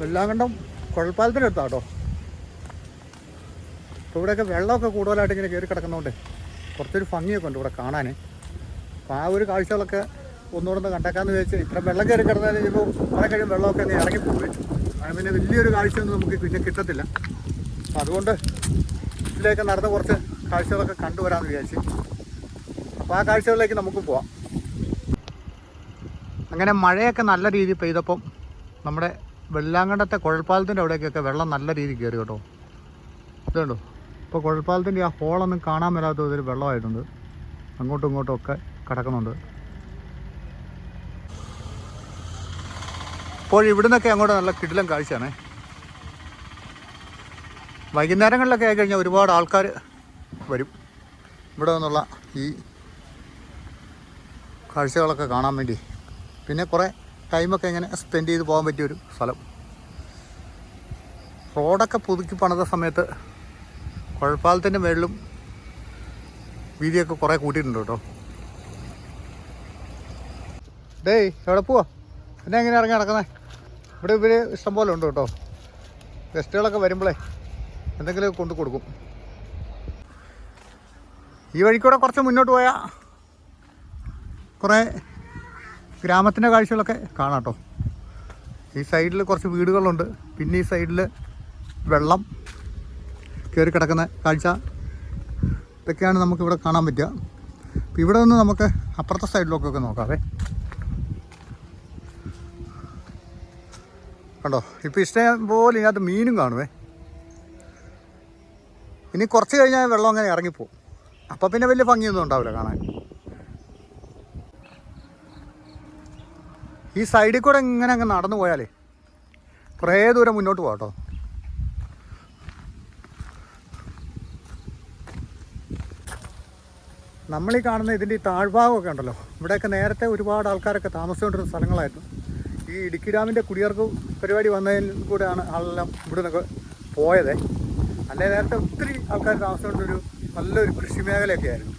വെള്ളാങ്കണ്ടം കുഴൽപ്പാലത്തിന്റെ അടുത്താണ് അപ്പോൾ ഇവിടെയൊക്കെ വെള്ളമൊക്കെ കൂടുതലായിട്ട് ഇങ്ങനെ കയറി കിടക്കുന്നതുകൊണ്ട് കുറച്ചൊരു ഭംഗിയൊക്കെ ഉണ്ട് ഇവിടെ കാണാൻ അപ്പോൾ ആ ഒരു കാഴ്ചകളൊക്കെ ഒന്നുകൂടെ ഒന്ന് കണ്ടേക്കാന്ന് ചോദിച്ചാൽ ഇത്ര വെള്ളം കയറി കിടന്നാൽ ഇപ്പോൾ കുറെ കഴിയും വെള്ളമൊക്കെ ഒന്ന് ഇറങ്ങിപ്പോയി അങ്ങനെ പിന്നെ വലിയൊരു കാഴ്ചയൊന്നും നമുക്ക് പിന്നെ കിട്ടത്തില്ല. അപ്പോൾ അതുകൊണ്ട് ഇതിലേക്ക് നടന്ന കുറച്ച് കാഴ്ചകളൊക്കെ കണ്ടുവരാമെന്ന് വിചാരിച്ച്. അപ്പോൾ ആ കാഴ്ചകളിലേക്ക് നമുക്ക് പോവാം. അങ്ങനെ മഴയൊക്കെ നല്ല രീതിയിൽ പെയ്തപ്പം നമ്മുടെ വെള്ളാങ്കണ്ടത്തെ കുഴൽപ്പാലത്തിന്റെ അവിടേക്കൊക്കെ വെള്ളം നല്ല രീതിയിൽ കയറി കേട്ടോ. ഇതുണ്ടോ ഇപ്പോൾ കുഴൽപ്പാലത്തിന്റെ ആ ഹോളൊന്നും കാണാൻ വരാത്ത വിധത്തിൽ വെള്ളമായിട്ടുണ്ട്. അങ്ങോട്ടും ഇങ്ങോട്ടും ഒക്കെ കിടക്കുന്നുണ്ട്. ഇപ്പോൾ ഇവിടുന്നൊക്കെ അങ്ങോട്ട് നല്ല കിടിലം കാഴ്ചയാണേ. വൈകുന്നേരങ്ങളിലൊക്കെ ആയിക്കഴിഞ്ഞാൽ ഒരുപാട് ആൾക്കാർ വരും. ഇവിടെ നിന്നുള്ള ഈ കാഴ്ചകളൊക്കെ കാണാൻ വേണ്ടി. പിന്നെ കുറേ ടൈമൊക്കെ ഇങ്ങനെ സ്പെൻഡ് ചെയ്ത് പോകാൻ പറ്റിയൊരു സ്ഥലം. റോഡൊക്കെ പുതുക്കി പണിത സമയത്ത് കുഴപ്പാലത്തിന്റെ മേളിലും വീതിയൊക്കെ കുറേ കൂട്ടിയിട്ടുണ്ട് കേട്ടോ. ഡേയ് എവിടെ പോവാ? പിന്നെ എങ്ങനെ ഇറങ്ങി നടക്കുന്നത് ഇവിടെ ഇവർ ഇഷ്ടംപോലെ ഉണ്ട് കേട്ടോ. ഗസ്റ്റുകളൊക്കെ വരുമ്പോഴേ എന്തെങ്കിലും കൊണ്ടു കൊടുക്കും. ഈ വഴിക്കൂടെ കുറച്ച് മുന്നോട്ട് പോയാൽ കുറേ ഗ്രാമത്തിന്റെ കാഴ്ചകളൊക്കെ കാണാം കേട്ടോ. ഈ സൈഡിൽ കുറച്ച് വീടുകളുണ്ട്. പിന്നെ ഈ സൈഡിൽ വെള്ളം കയറി കിടക്കുന്ന കാഴ്ച. ഇതൊക്കെയാണ് നമുക്കിവിടെ കാണാൻ പറ്റുക. അപ്പം ഇവിടെ നിന്ന് നമുക്ക് അപ്പുറത്തെ സൈഡിലേക്കൊക്കെ നോക്കാവേ. കണ്ടോ? ഇപ്പോൾ ഇഷ്ടം പോലെ ഇതിനകത്ത് മീനും കാണുവേ. ഇനി കുറച്ച് കഴിഞ്ഞാൽ വെള്ളം അങ്ങനെ ഇറങ്ങിപ്പോവും. അപ്പം പിന്നെ വലിയ ഭംഗിയൊന്നും ഉണ്ടാവില്ല കാണാൻ. ഈ സൈഡിൽ കൂടെ ഇങ്ങനെ അങ്ങ് നടന്നു പോയാലേ കുറേ ദൂരം മുന്നോട്ട് പോകാം നമ്മളീ കാണുന്ന ഇതിന്റെ ഈ താഴ്ഭാഗമൊക്കെ ഉണ്ടല്ലോ. ഇവിടെയൊക്കെ നേരത്തെ ഒരുപാട് ആൾക്കാരൊക്കെ താമസിച്ചുകൊണ്ടിരുന്ന സ്ഥലങ്ങളായിരുന്നു. ഈ ഇടുക്കി ഡാമിന്റെ കുടിയേർക്ക് പരിപാടി വന്നതിൽ കൂടെയാണ് ആളെല്ലാം ഇവിടെ നിന്നൊക്കെ പോയത്. അല്ലേ നേരത്തെ ഒത്തിരി ആൾക്കാർ താമസിച്ചുകൊണ്ടൊരു നല്ലൊരു കൃഷി മേഖലയൊക്കെ ആയിരുന്നു.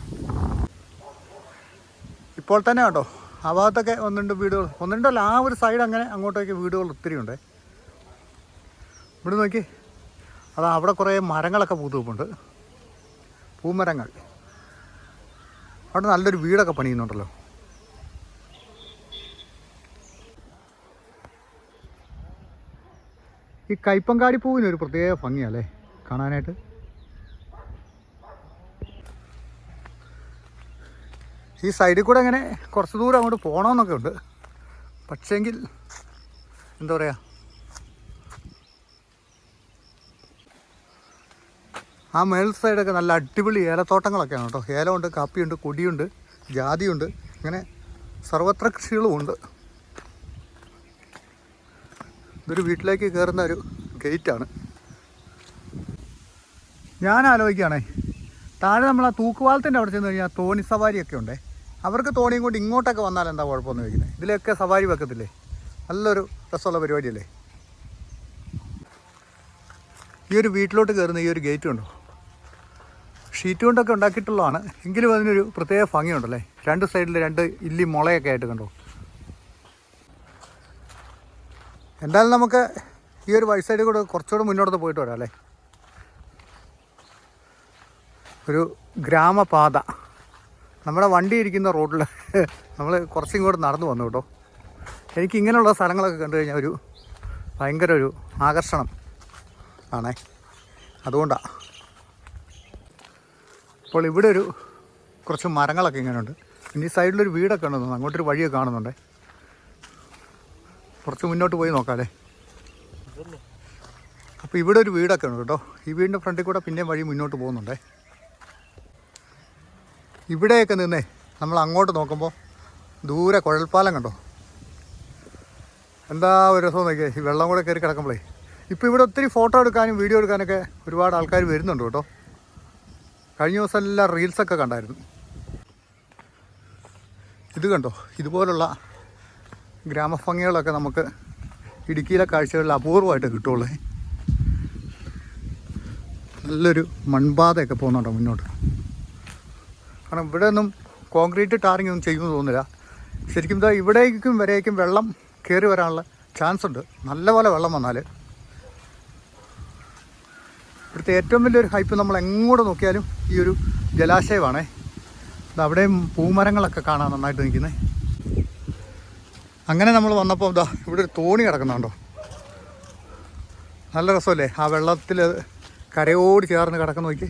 ഇപ്പോൾ തന്നെ കേട്ടോ ആ ഭാഗത്തൊക്കെ ഒന്നുണ്ട് വീടുകൾ. ഒന്നുണ്ടല്ലോ ആ ഒരു സൈഡ് അങ്ങനെ അങ്ങോട്ടേക്ക് വീടുകൾ ഒത്തിരി ഉണ്ട്. ഇവിടെ നോക്കി. അതാ അവിടെ കുറേ മരങ്ങളൊക്കെ പൂത്തുവെപ്പുണ്ട് പൂമരങ്ങൾ. അവിടെ നല്ലൊരു വീടൊക്കെ പണിയുന്നുണ്ടല്ലോ. ഈ കൈപ്പങ്കാടി പൂവിന് പ്രത്യേക ഭംഗിയല്ലേ കാണാനായിട്ട്? ഈ സൈഡിൽ കൂടെ അങ്ങനെ കുറച്ച് ദൂരം അങ്ങോട്ട് പോകണമെന്നൊക്കെ ഉണ്ട്. പക്ഷേങ്കിൽ എന്താ പറയുക ആ മേൽ സൈഡൊക്കെ നല്ല അടിപൊളി ഏലത്തോട്ടങ്ങളൊക്കെയാണ് കേട്ടോ. ഏലമുണ്ട് കാപ്പിയുണ്ട് കൊടിയുണ്ട് ജാതിയുണ്ട് അങ്ങനെ സർവത്ര കൃഷികളുമുണ്ട് ഇതൊരു വീട്ടിലേക്ക് കയറുന്ന ഒരു ഗേറ്റാണ് ഞാൻ ആലോചിക്കുകയാണേ താഴെ നമ്മൾ ആ തൂക്കുപാലത്തിന്റെ അവിടെ ചെന്ന് കഴിഞ്ഞാൽ തോണി സവാരിയൊക്കെ ഉണ്ടേ അവർക്ക് തോണിയും കൊണ്ട് ഇങ്ങോട്ടൊക്കെ വന്നാൽ എന്താ കുഴപ്പമെന്ന് ചോദിക്കുന്നത് ഇതിലൊക്കെ സവാരി വെക്കത്തില്ലേ? നല്ലൊരു രസമുള്ള പരിപാടിയല്ലേ? ഈ ഒരു വീട്ടിലോട്ട് കയറുന്ന ഈ ഒരു ഗേറ്റ് ഉണ്ടോ? ഷീറ്റ് കൊണ്ടൊക്കെ ഉണ്ടാക്കിയിട്ടുള്ളതാണ്. എങ്കിലും അതിനൊരു പ്രത്യേക ഭംഗിയുണ്ടല്ലേ? രണ്ട് സൈഡിൽ രണ്ട് ഇല്ലി മുളയൊക്കെ ആയിട്ട് കണ്ടോ? എന്തായാലും നമുക്ക് ഈ ഒരു വഴി സൈഡിൽ കൂടെ കുറച്ചുകൂടെ മുന്നോട്ട് പോയിട്ട് വരാം അല്ലേ? ഒരു ഗ്രാമപാത. നമ്മുടെ വണ്ടി ഇരിക്കുന്ന റോഡിൽ നമ്മൾ കുറച്ചും കൂടെ നടന്നു വന്നു കേട്ടോ. എനിക്ക് ഇങ്ങനെയുള്ള സ്ഥലങ്ങളൊക്കെ കണ്ടു കഴിഞ്ഞാൽ ഒരു ഭയങ്കര ഒരു ആകർഷണം ആണേ. അതുകൊണ്ടാണ് അപ്പോൾ ഇവിടെ ഒരു കുറച്ച് മരങ്ങളൊക്കെ ഇങ്ങനെ ഉണ്ട് പിന്നെ ഈ സൈഡിലൊരു വീടൊക്കെ ഉണ്ടെന്ന് തോന്നുന്നു. അങ്ങോട്ടൊരു വഴിയൊക്കെ കാണുന്നുണ്ടേ. കുറച്ച് മുന്നോട്ട് പോയി നോക്കാമല്ലേ അപ്പോൾ ഇവിടെ ഒരു വീടൊക്കെ ഉണ്ട് കേട്ടോ. ഈ വീടിന്റെ ഫ്രണ്ടിൽ കൂടെ പിന്നെയും വഴി മുന്നോട്ട് പോകുന്നുണ്ടേ. ഇവിടെയൊക്കെ നിന്നേ നമ്മൾ അങ്ങോട്ട് നോക്കുമ്പോൾ ദൂരെ കുഴൽപ്പാലം കണ്ടോ? എന്താ ഒരു രസം നോക്കിയേ? ഈ വെള്ളം കൂടെ കയറി കിടക്കുമ്പോഴേ ഇപ്പോൾ ഇവിടെ ഒത്തിരി ഫോട്ടോ എടുക്കാനും വീഡിയോ എടുക്കാനൊക്കെ ഒരുപാട് ആൾക്കാർ വരുന്നുണ്ട് കേട്ടോ. കഴിഞ്ഞ ദിവസം എല്ലാം റീൽസൊക്കെ കണ്ടായിരുന്നു. ഇത് കണ്ടോ? ഇതുപോലുള്ള ഗ്രാമഭംഗികളൊക്കെ നമുക്ക് ഇടുക്കിയിലെ കാഴ്ചകളിൽ അപൂർവമായിട്ട് കിട്ടുള്ളേ. നല്ലൊരു മൺപാതയൊക്കെ പോകുന്നുണ്ടോ മുന്നോട്ട്? കാരണം ഇവിടെ ഒന്നും കോൺക്രീറ്റ് ടാറിങ് ഒന്നും ചെയ്യുമെന്ന് തോന്നുന്നില്ല. ശരിക്കും ഇതാ ഇവിടേക്കും വരേക്കും വെള്ളം കയറി വരാനുള്ള ചാൻസ് ഉണ്ട്. നല്ലപോലെ വെള്ളം വന്നാൽ ഇവിടുത്തെ ഏറ്റവും വലിയൊരു ഹൈപ്പ് നമ്മൾ എങ്ങോട്ട് നോക്കിയാലും ഈ ഒരു ജലാശയമാണേ. അവിടെയും പൂമരങ്ങളൊക്കെ കാണാൻ നന്നായിട്ട് നിൽക്കുന്നത് അങ്ങനെ നമ്മൾ വന്നപ്പോൾ എന്താ ഇവിടെ ഒരു തോണി കിടക്കുന്നുണ്ടോ? നല്ല രസമല്ലേ? ആ വെള്ളത്തിൽ കരയോട് ചേർന്ന് കിടക്കുന്ന നോക്കി.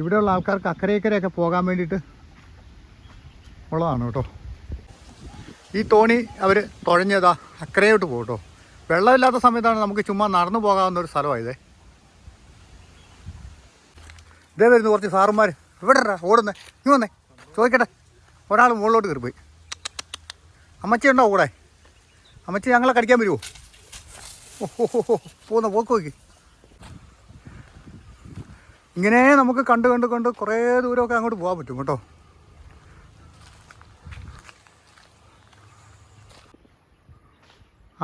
ഇവിടെയുള്ള ആൾക്കാർക്ക് അക്കരയക്കരയൊക്കെ പോകാൻ വേണ്ടിയിട്ട് ഉള്ളതാണ് കേട്ടോ. ഈ തോണി അവർ തുഴഞ്ഞതാ അക്കരയോട്ട് പോകും കേട്ടോ വെള്ളമില്ലാത്ത സമയത്താണ് നമുക്ക് ചുമ്മാ നടന്നു പോകാവുന്ന ഒരു സ്ഥലമായതേ ഇതേ. വരുന്നു കുറച്ച് സാറുമാർ ഇവിടെ ഓടുന്നേ. നീ വന്നേ. ചോദിക്കട്ടെ. ഒരാൾ മുകളിലോട്ട് കയറി പോയി. അമ്മച്ചി ഉണ്ടോ കൂടെ? അമ്മച്ചി ഞങ്ങളെ കടിക്കാൻ വരുമോ ഓഹോ പോകുന്ന പോക്ക് നോക്കി. ഇങ്ങനെ നമുക്ക് കണ്ട് കണ്ട് കണ്ട് കുറേ ദൂരമൊക്കെ അങ്ങോട്ട് പോകാൻ പറ്റും കേട്ടോ.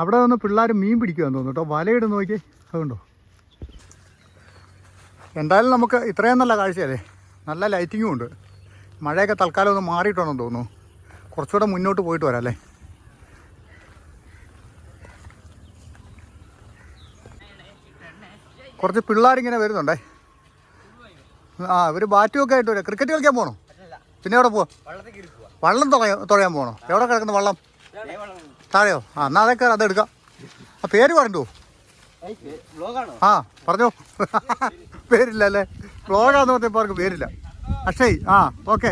അവിടെ നിന്ന് പിള്ളേർ മീൻ പിടിക്കുമെന്ന് തോന്നുന്നു കേട്ടോ. വലയിട്ട് നോക്കി അതുകൊണ്ടോ? എന്തായാലും നമുക്ക് ഇത്രയും നല്ല കാഴ്ചയല്ലേ? നല്ല ലൈറ്റിങ്ങും ഉണ്ട്. മഴയൊക്കെ തൽക്കാലം ഒന്ന് മാറിയിട്ടുണ്ടെന്ന് തോന്നുന്നു. കുറച്ചുകൂടെ മുന്നോട്ട് പോയിട്ട് വരാം അല്ലേ? കുറച്ച് പിള്ളേരിങ്ങനെ വരുന്നുണ്ടേ. ആ ഇവർ ബാറ്റും ഒക്കെ ആയിട്ട് വരാം. ക്രിക്കറ്റ് കളിക്കാൻ പോകണോ പിന്നെ എവിടെ പോവാ? വള്ളം തുഴയാൻ തുഴയാൻ പോകണോ എവിടെ കിടക്കുന്ന വള്ളം. താഴെയോ? ആ എന്നാ അത് എടുക്കാം. ആ പേര് പറഞ്ഞു? ആ പറഞ്ഞോ? പേരില്ല അല്ലേ? വ്ളോഗാന്ന് പറഞ്ഞപ്പോൾ അവർക്ക് പേരില്ല. അക്ഷയ് ആ ഓക്കെ.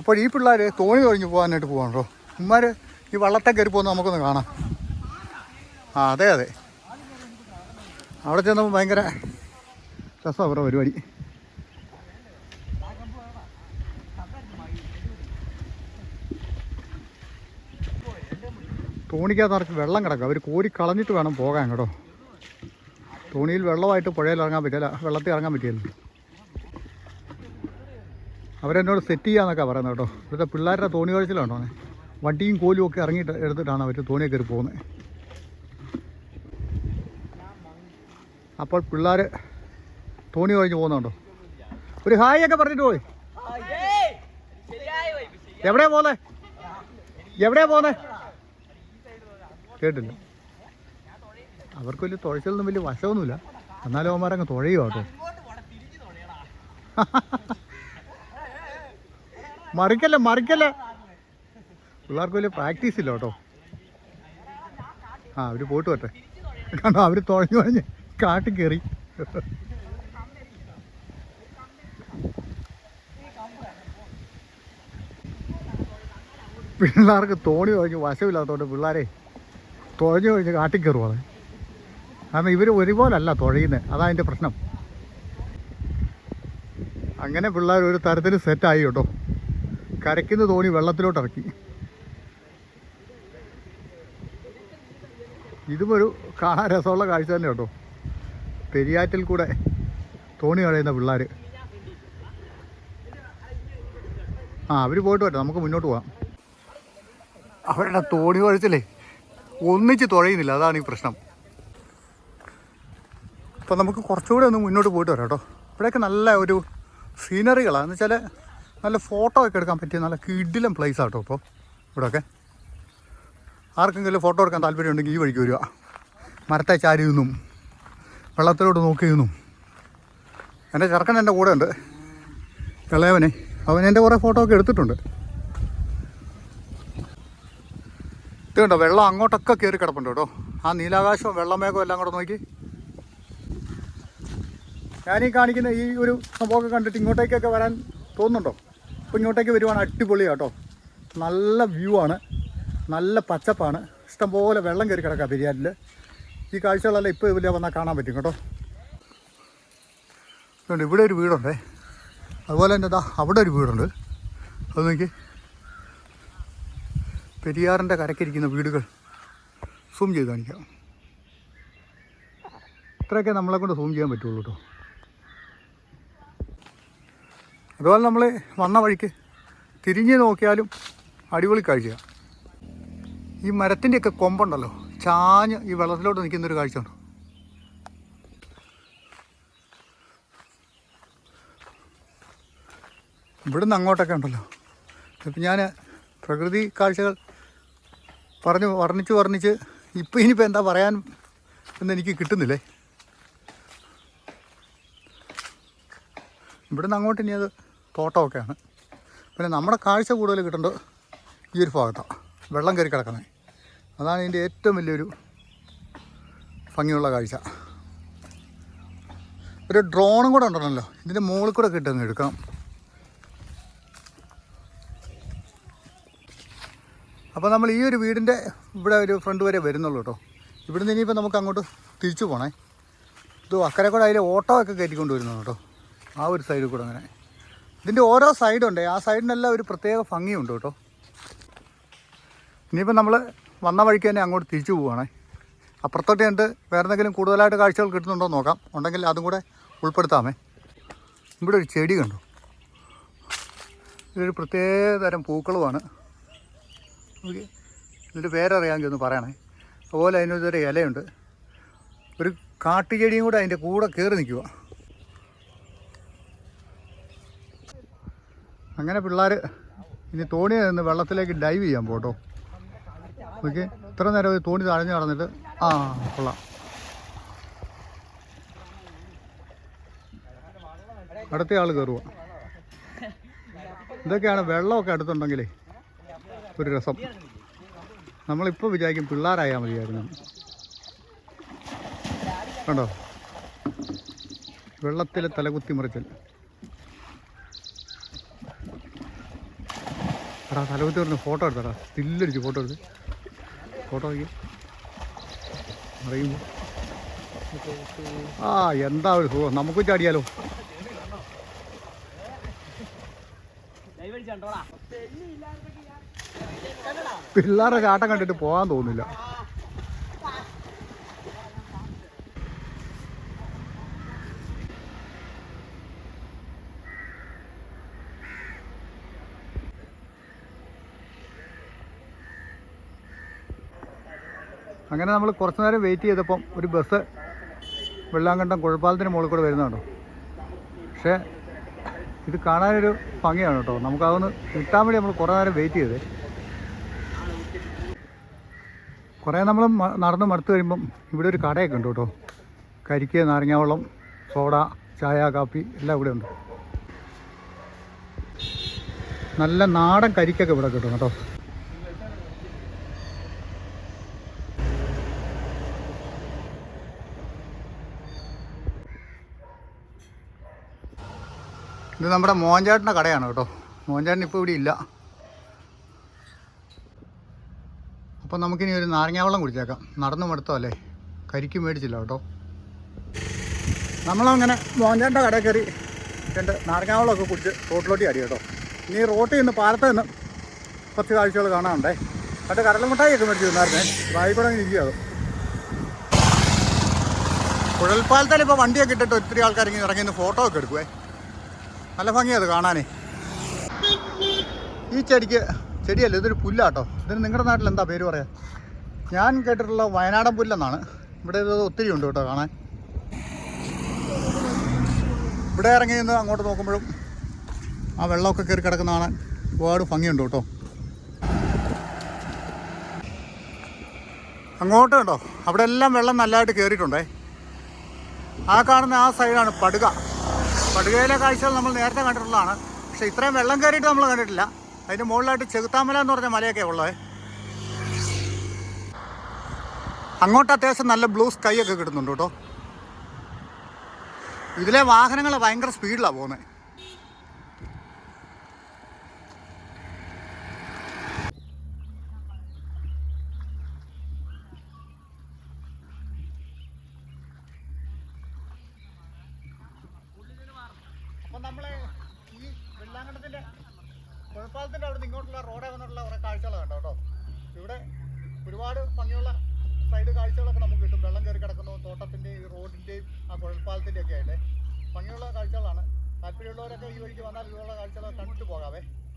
അപ്പോൾ ഈ പിള്ളേർ തോണി കഴിഞ്ഞ് പോകാനായിട്ട് പോകാണല്ലോ ഉമ്മാർ ഈ വള്ളത്തെ കയറി പോകുന്ന നമുക്കൊന്ന് കാണാം. ആ അതെ അതെ. അവിടെ ചെന്നപ്പോൾ ഭയങ്കര രസമാണ് അവരുടെ പരിപാടി. തോണിക്കകത്ത് നിറച്ച് വെള്ളം കിടക്കും. അവർ കോരി കളഞ്ഞിട്ട് വേണം പോകാൻ കേട്ടോ. തോണിയിൽ വെള്ളമായിട്ട് പുഴയിൽ ഇറങ്ങാൻ പറ്റില്ല. വെള്ളത്തിൽ ഇറങ്ങാൻ പറ്റിയല്ലോ അവരെന്നോട് സെറ്റ് ചെയ്യാന്നൊക്കെ പറയുന്നത് കേട്ടോ. ഇവിടുത്തെ പിള്ളേരുടെ തോണി കഴിച്ചിലുണ്ടോ വണ്ടിയും കോലും ഒക്കെ ഇറങ്ങിയിട്ട് എടുത്തിട്ടാണ് അവർ തോണിയെ കയറി പോകുന്നത് അപ്പോൾ പിള്ളേർ തോണി കഴിഞ്ഞ് പോകുന്നുണ്ടോ? ഒരു ഹായ് ഒക്കെ പറഞ്ഞിട്ട് പോയി. എവിടെയാ പോന്നെ? എവിടെയാ പോന്നെ? കേട്ടില്ല. അവർക്ക് വലിയ തുഴച്ചിലൊന്നും വലിയ വശമൊന്നുമില്ല. എന്നാലും അവന്മാരങ്ങ് തുഴയുക കേട്ടോ. മറിക്കല്ലേ മറിക്കല്ലേ. പിള്ളേർക്ക് വലിയ പ്രാക്ടീസ് ഇല്ല കേട്ടോ. ആ അവർ പോയിട്ട് വരട്ടെ. കണ്ടോ അവർ തുഴഞ്ഞു പറഞ്ഞ് കാട്ടി കയറി. പിള്ളേർക്ക് തോണി തുടങ്ങി വശമില്ലാത്തതുകൊണ്ട് പിള്ളേരെ തുഴഞ്ഞു കഴിഞ്ഞ് കാട്ടിൽ കയറുവാണ് കാരണം ഇവർ ഒരുപോലല്ല തുഴയുന്നത് അതാ അതിന്റെ പ്രശ്നം. അങ്ങനെ പിള്ളേർ ഒരു തരത്തിൽ സെറ്റായി കേട്ടോ. കരയ്ക്കുന്ന തോണി വെള്ളത്തിലോട്ട് ഇറക്കി. ഇതും ഒരു കാണാൻ രസമുള്ള കാഴ്ച തന്നെ കേട്ടോ. പെരിയാറ്റിൽ കൂടെ തോണി കളയുന്ന പിള്ളേർ ആ അവർ പോയിട്ട് വരട്ടെ. നമുക്ക് മുന്നോട്ട് പോവാം. അവരുടെ തോണി കഴിച്ചില്ലേ? ഒന്നിച്ച് തുഴയുന്നില്ല. അതാണ് ഈ പ്രശ്നം. അപ്പോൾ നമുക്ക് കുറച്ചുകൂടെ ഒന്ന് മുന്നോട്ട് പോയിട്ട് വരാം കേട്ടോ. ഇവിടെയൊക്കെ നല്ല ഒരു സീനറികളാണ് എന്ന് വെച്ചാൽ നല്ല ഫോട്ടോ ഒക്കെ എടുക്കാൻ പറ്റിയ നല്ല കിഡിലും പ്ലേസ് ആട്ടോ ഇപ്പോൾ ഇവിടെയൊക്കെ ആർക്കെങ്കിലും ഫോട്ടോ എടുക്കാൻ താല്പര്യം ഉണ്ടെങ്കിൽ ഈ വഴിക്ക് വരിക. മരത്തെ ചാരി നിന്നും വെള്ളത്തിലോട്ട് നോക്കി നിന്നും എന്റെ ചെറുക്കൻ എന്റെ കൂടെ ഉണ്ട്. ഇളയവനെ. അവൻ എന്റെ കുറേ ഫോട്ടോ ഒക്കെ എടുത്തിട്ടുണ്ട്. ഇത് വെള്ളം അങ്ങോട്ടൊക്കെ കയറി കിടപ്പുണ്ട് കേട്ടോ. ആ നീലാകാശവും വെള്ളമേഘവും എല്ലാം കൂടെ നോക്കി. ഞാനീ കാണിക്കുന്ന ഈ ഒരു സംഭവമൊക്കെ കണ്ടിട്ട് ഇങ്ങോട്ടേക്കൊക്കെ വരാൻ തോന്നുന്നുണ്ടോ? അപ്പോൾ ഇങ്ങോട്ടേക്ക് വരുവാണ് അടിപൊളിയാണ് കേട്ടോ. നല്ല വ്യൂ ആണ്. നല്ല പച്ചപ്പാണ്. ഇഷ്ടംപോലെ വെള്ളം കയറി കിടക്കാം ബിരിയാനിൽ ഈ കാഴ്ചകളെല്ലാം ഇപ്പോൾ ഇവിടെ വന്നാൽ കാണാൻ പറ്റും കേട്ടോ. ഇവിടെ ഒരു വീടുണ്ടേ. അതുപോലെ തന്നെ ഇതാ അവിടെ ഒരു വീടുണ്ട്. അത് നോക്കി. പെരിയാറിന്റെ കരക്കിരിക്കുന്ന വീടുകൾ സൂം ചെയ്ത് കാണിക്കാം. ഇത്രയൊക്കെ നമ്മളെ കൊണ്ട് സൂം ചെയ്യാൻ പറ്റുള്ളൂ കേട്ടോ അതുപോലെ നമ്മൾ വന്ന വഴിക്ക് തിരിഞ്ഞ് നോക്കിയാലും അടിപൊളി കാഴ്ചയാണ് ഈ മരത്തിന്റെയൊക്കെ കൊമ്പുണ്ടല്ലോ ചാഞ്ഞ് ഈ വെള്ളത്തിലോട്ട് നിൽക്കുന്നൊരു കാഴ്ച ഉണ്ടോ ഇവിടുന്ന് അങ്ങോട്ടൊക്കെ ഉണ്ടല്ലോ. ഇപ്പം ഞാൻ പ്രകൃതി കാഴ്ചകൾ പറഞ്ഞു വർണിച്ച് വർണിച്ച് ഇപ്പം ഇനിയിപ്പോൾ എന്താ പറയാൻ എന്ന് എനിക്ക് കിട്ടുന്നില്ലേ? ഇവിടുന്ന് അങ്ങോട്ട് ഇനി അത് തോട്ടമൊക്കെയാണ്. പിന്നെ നമ്മുടെ കാഴ്ച കൂടുതൽ കിട്ടേണ്ടത് ഈ ഒരു ഭാഗത്താണ് വെള്ളം കയറി കിടക്കുന്നത് അതാണ് ഇതിന്റെ ഏറ്റവും വലിയൊരു ഭംഗിയുള്ള കാഴ്ച. ഒരു ഡ്രോണും കൂടെ ഉണ്ടല്ലോ ഇതിന്റെ മുകളിൽ കൂടെ കിട്ടുന്ന എടുക്കണം. അപ്പോൾ നമ്മൾ ഈ ഒരു വീടിന്റെ ഇവിടെ ഒരു ഫ്രണ്ട് വരെ വരുന്നുള്ളൂ കേട്ടോ ഇവിടുന്ന് ഇനിയിപ്പോൾ നമുക്ക് അങ്ങോട്ട് തിരിച്ചു പോകണേ ഇത് അക്കരെ കൂടെ അതിൽ ഓട്ടോ ഒക്കെ കയറ്റിക്കൊണ്ട് വരുന്നു കേട്ടോ ആ ഒരു സൈഡിൽ കൂടെ അങ്ങനെ. ഇതിന്റെ ഓരോ സൈഡുണ്ട് ആ സൈഡിനെല്ലാം ഒരു പ്രത്യേക ഭംഗിയുണ്ട് കേട്ടോ ഇനിയിപ്പോൾ നമ്മൾ വന്ന വഴിക്ക് തന്നെ അങ്ങോട്ട് തിരിച്ചു പോവുകയാണേ അപ്പുറത്തോട്ട് കണ്ട് വേറെ എന്തെങ്കിലും കൂടുതലായിട്ട് കാഴ്ചകൾ കിട്ടുന്നുണ്ടോ നോക്കാം. ഉണ്ടെങ്കിൽ അതും കൂടെ ഉൾപ്പെടുത്താമേ. ഇവിടെ ഒരു ചെടി കണ്ടു. ഇതൊരു പ്രത്യേക തരം പൂക്കളുമാണ്. ഓക്കെ ഇതിന്റെ പേരറിയാമെങ്കിൽ ഒന്ന് പറയണേ. അതുപോലെ അതിനൊരു ഇലയുണ്ട്. ഒരു കാട്ടുചെടിയും കൂടെ അതിന്റെ കൂടെ കയറി നിൽക്കുക അങ്ങനെ പിള്ളേർ ഇനി തോണി നിന്ന് വെള്ളത്തിലേക്ക് ഡൈവ് ചെയ്യാൻ പോട്ടോ. ഓക്കെ ഇത്ര നേരം ഒരു തോണി തഴഞ്ഞു നടന്നിട്ട് ആ കൊള്ളാം. അടുത്ത ആൾ കയറുക ഇതൊക്കെയാണ് വെള്ളമൊക്കെ അടുത്തുണ്ടെങ്കിലേ ഒരു രസം. നമ്മളിപ്പോൾ വിചാരിക്കും പിള്ളേരായാൽ മതിയായിരുന്നു. കണ്ടോ? വെള്ളത്തിലെ തലകുത്തി മറിച്ചൽ. എടാ തലകുത്തി പറഞ്ഞ ഫോട്ടോ എടുത്തടാ. സ്റ്റില്ലടിച്ച് ഫോട്ടോ എടുത്ത്. ഫോട്ടോ നോക്കി. അറിയുമ്പോൾ ആ എന്താ ഒരു സുഖം. നമുക്കും ചാടിയാലോ? പിള്ളേരുടെ ചാട്ടം കണ്ടിട്ട് പോകാൻ തോന്നില്ല അങ്ങനെ നമ്മൾ കുറച്ച് നേരം വെയിറ്റ് ചെയ്തപ്പം ഒരു ബസ് വെള്ളാങ്കണ്ടം കുഴപ്പാലത്തിന് മുകളിൽ കൂടെ വരുന്നുണ്ടോ പക്ഷേ ഇത് കാണാനൊരു ഭംഗിയാണ് കേട്ടോ. നമുക്കതൊന്ന് കിട്ടാൻ വേണ്ടി നമ്മൾ കുറേ നേരം വെയിറ്റ് ചെയ്തേ. കുറേ നമ്മൾ നടന്ന് മടുത്ത് കഴിയുമ്പം ഇവിടെ ഒരു കടയൊക്കെ ഉണ്ട് കേട്ടോ. കരിക്ക് നാരങ്ങാവെള്ളം സോഡ ചായ കാപ്പി എല്ലാം ഇവിടെ ഉണ്ട്. നല്ല നാടൻ കരിക്കൊക്കെ ഇവിടെ കിട്ടും കേട്ടോ. ഇത് നമ്മുടെ മോഞ്ചാട്ടിന്റെ കടയാണ് കേട്ടോ. മോഞ്ചാട്ടിന് ഇപ്പോൾ ഇവിടെ ഇല്ല. അപ്പം നമുക്കിനി ഒരു നാരങ്ങാവെള്ളം കുടിച്ചേക്കാം. നടന്നു മടുത്തോ അല്ലേ? കരിക്ക് മേടിച്ചില്ല കേട്ടോ. നമ്മളങ്ങനെ മോഞ്ചാട്ടിന്റെ കടയിൽ കയറി രണ്ട് നാരങ്ങാവെള്ളമൊക്കെ കുടിച്ച് റോട്ടിലോട്ട് അടി കേട്ടോ. ഇനി റോട്ടിൽ നിന്ന് പാലത്ത് നിന്ന് കുറച്ച് കാഴ്ചകൾ കാണാനുണ്ടേ. എന്നിട്ട് കടലമുട്ടായിയൊക്കെ മേടിച്ച് തിന്നായിരുന്നേ. വായിക്കൂടെ ഇരിക്കുക അത്. കുഴൽപ്പാലത്തിൽ ഇപ്പോൾ വണ്ടിയൊക്കെ ഇട്ടിട്ട് ഒത്തിരി ആൾക്കാർ ഇങ്ങനെ ഇറങ്ങി ഫോട്ടോ ഒക്കെ എടുക്കുവേ. നല്ല ഭംഗിയത് കാണാനേ. ഈ ചെടിക്ക് ചെടിയല്ല ഇതൊരു പുല്ലാട്ടോ. ഇതിന് നിങ്ങളുടെ നാട്ടിൽ എന്താ പേര് പറയാ? ഞാൻ കേട്ടിട്ടുള്ള വയനാടൻ പുല്ലെന്നാണ്. ഇവിടെ ഇത് ഒത്തിരി ഉണ്ട് കേട്ടോ കാണാൻ. ഇവിടെ ഇറങ്ങി നിന്ന് അങ്ങോട്ട് നോക്കുമ്പോഴും ആ വെള്ളമൊക്കെ കയറി കിടക്കുന്ന കാണാൻ ഒരുപാട് ഭംഗിയുണ്ട് കേട്ടോ. അങ്ങോട്ട് കണ്ടോ? അവിടെ എല്ലാം വെള്ളം നല്ലതായിട്ട് കയറിയിട്ടുണ്ടേ. ആ കാണുന്ന ആ സൈഡാണ് പടുക. പടുകയിലെ കാഴ്ചകൾ നമ്മൾ നേരത്തെ കണ്ടിട്ടുള്ളതാണ്. പക്ഷേ ഇത്രയും വെള്ളം കയറിയിട്ട് നമ്മൾ കണ്ടിട്ടില്ല. അതിന് മുകളിലായിട്ട് ചെകുത്താമല എന്ന് പറഞ്ഞ മലയൊക്കെ ഉള്ളത്. അങ്ങോട്ട് അത്യാവശ്യം നല്ല ബ്ലൂ സ്കൈ ഒക്കെ കിട്ടുന്നുണ്ട് കേട്ടോ. ഇതിലെ വാഹനങ്ങൾ ഭയങ്കര സ്പീഡിലാണ് പോകുന്നത് അപ്പം നമ്മളെ ഈ വെള്ളാങ്കണ്ടത്തിന്റെ ഇങ്ങോട്ടുള്ള റോഡേ വന്നിട്ടുള്ള കുറേ കാഴ്ചകൾ കണ്ടോ കേട്ടോ. ഇവിടെ ഒരുപാട് ഭംഗിയുള്ള സൈഡ് കാഴ്ചകളൊക്കെ നമുക്ക് കിട്ടും. വെള്ളം കയറി കിടക്കുന്നു തോട്ടത്തിന്റെയും ഈ റോഡിന്റെയും ആ കുഴൽപ്പാലത്തിന്റെ ഒക്കെ ആയിട്ട്. ഭംഗിയുള്ള കാഴ്ചകളാണ്. താല്പര്യമുള്ളവരൊക്കെ ഈ വഴിക്ക് വന്നാൽ ഇതുപോലുള്ള കാഴ്ചകളൊക്കെ കണ്ടിട്ട് പോകാവേ.